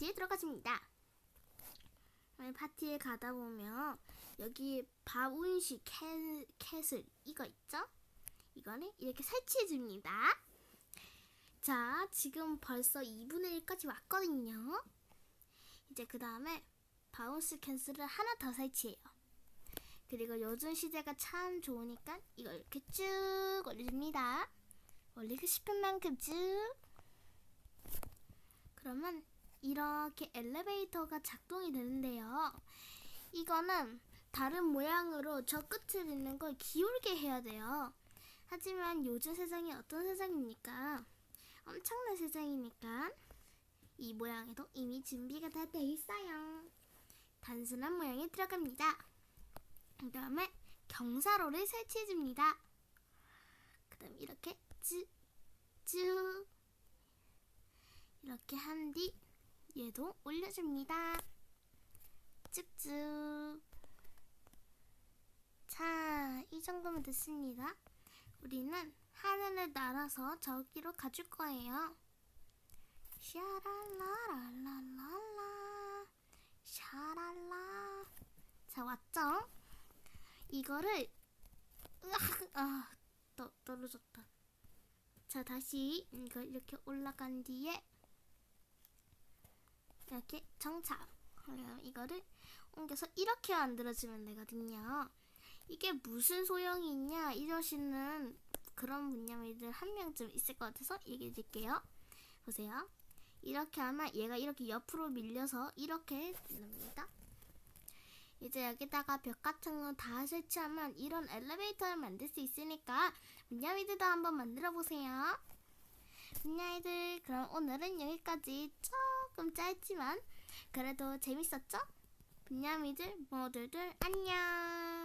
파티에 들어가십니다. 네, 파티에 가다 보면 여기 바운시 캐, 캐슬 이거 있죠? 이거는 이렇게 설치해 줍니다. 자, 지금 벌써 2분의 1까지 왔거든요. 이제 그 다음에 바운스 캔슬을 하나 더 설치해요. 그리고 요즘 시대가 참 좋으니까 이걸 이렇게 쭉 올려줍니다. 올리고 싶은 만큼 쭉. 그러면 이렇게 엘리베이터가 작동이 되는데요. 이거는 다른 모양으로 저 끝을 있는 걸 기울게 해야 돼요. 하지만 요즘 세상이 어떤 세상입니까? 엄청난 세상이니까 이 모양에도 이미 준비가 다 돼 있어요. 단순한 모양에 들어갑니다. 그 다음에 경사로를 설치해 줍니다. 그 다음 이렇게 쭉, 쭉 이렇게 한 뒤 얘도 올려줍니다. 쭉쭉 자, 이 정도면 됐습니다. 우리는 하늘을 날아서 저기로 가줄 거예요. 샤랄라랄라랄라 샤랄라 자 왔죠? 이거를 으악 아 떠, 떨어졌다 자 다시 이거 이렇게 올라간 뒤에 이렇게 정착 그럼 이거를 옮겨서 이렇게 만들어주면 되거든요 이게 무슨 소용이 있냐 이러시는 그런 분야미들 한 명쯤 있을 것 같아서 얘기해 드릴게요 보세요 이렇게 하면 얘가 이렇게 옆으로 밀려서 이렇게 됩니다. 이제 여기다가 벽 같은 거 다 설치하면 이런 엘리베이터를 만들 수 있으니까 분야미들도 한번 만들어 보세요. 분야이들 그럼 오늘은 여기까지 조금 짧지만 그래도 재밌었죠? 분야미들 모두들 안녕.